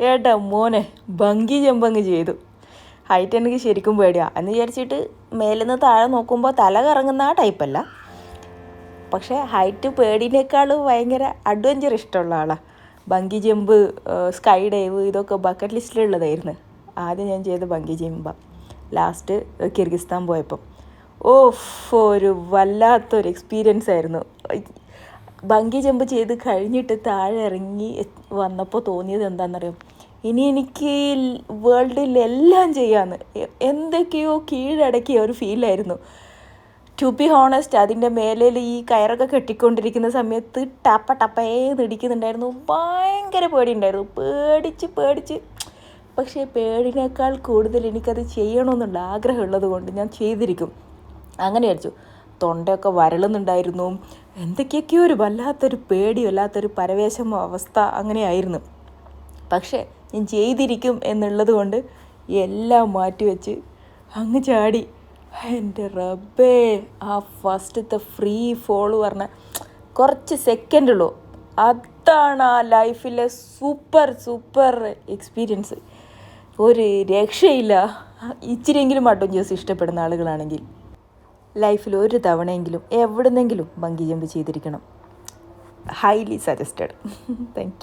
ഏട്ടാ മോനെ ഭംഗി ചെമ്പങ്ങ് ചെയ്തു. ഹൈറ്റ് എനിക്ക് ശരിക്കും പേടിയാ. എന്ന് വിചാരിച്ചിട്ട് മേലിന്ന് താഴെ നോക്കുമ്പോൾ തല കറങ്ങുന്ന ആ ടൈപ്പല്ല പക്ഷേ ഹൈറ്റ് പേടിനേക്കാൾ ഭയങ്കര അഡ്വഞ്ചർ ഇഷ്ടമുള്ള ആളാണ് ബങ്കി ജമ്പ് സ്കൈ ഡൈവ് ഇതൊക്കെ ബക്കറ്റ് ലിസ്റ്റിലുള്ളതായിരുന്നു ആദ്യം ഞാൻ ചെയ്ത ബങ്കി ജമ്പ. ലാസ്റ്റ് കിർഗിസ്ഥാൻ പോയപ്പം. ഓഫ് ഒരു വല്ലാത്തൊരു എക്സ്പീരിയൻസ് ആയിരുന്നു. ബങ്കി ജമ്പ് ചെയ്ത് കഴിഞ്ഞിട്ട് താഴെ ഇറങ്ങി വന്നപ്പോൾ തോന്നിയത് എന്താണെന്നറിയോ ഇനി എനിക്ക് വേൾഡിൽ എല്ലാം ചെയ്യാമെന്ന് എന്തൊക്കെയോ കീഴടക്കിയ ഒരു ഫീലായിരുന്നു ടു ബി ഹോണസ്റ്റ് അതിന്റെ മേലിൽ ഈ കയറൊക്കെ കെട്ടിക്കൊണ്ടിരിക്കുന്ന സമയത്ത് ടപ്പ ടപ്പേ ഇടിക്കുന്നുണ്ടായിരുന്നു. ഭയങ്കര പേടിയുണ്ടായിരുന്നു. പേടിച്ച് പേടിച്ച്. പക്ഷേ പേടിനേക്കാൾ കൂടുതൽ എനിക്കത് ചെയ്യണമെന്നുള്ള ആഗ്രഹമുള്ളത് കൊണ്ട് ഞാൻ ചെയ്തിരിക്കും. അങ്ങനെ വിചാരിച്ചു. തൊണ്ടയൊക്കെ വരളുന്നുണ്ടായിരുന്നു. എന്തൊക്കെയൊക്കെയോ ഒരു വല്ലാത്തൊരു പേടി വല്ലാത്തൊരു പരവേശമോ അവസ്ഥ അങ്ങനെയായിരുന്നു. പക്ഷേ ഞാൻ ചെയ്തിരിക്കും എന്നുള്ളത് കൊണ്ട് എല്ലാം മാറ്റിവെച്ച് അങ്ങ് ചാടി. എന്റെ റബ്ബേ ആ ഫസ്റ്റത്തെ ഫ്രീ ഫോൾ പറഞ്ഞ കുറച്ച് സെക്കൻഡുള്ളൂ അതാണ് ആ ലൈഫിലെ സൂപ്പർ സൂപ്പർ എക്സ്പീരിയൻസ് ഒരു രക്ഷയില്ല. ഇച്ചിരിയെങ്കിലും അഡ്വഞ്ചേഴ്സ് ഇഷ്ടപ്പെടുന്ന ആളുകളാണെങ്കിൽ. ലൈഫിൽ ഒരു തവണയെങ്കിലും എവിടുന്നെങ്കിലും ബങ്കി ജമ്പ് ചെയ്തിരിക്കണം. Highly suggested thank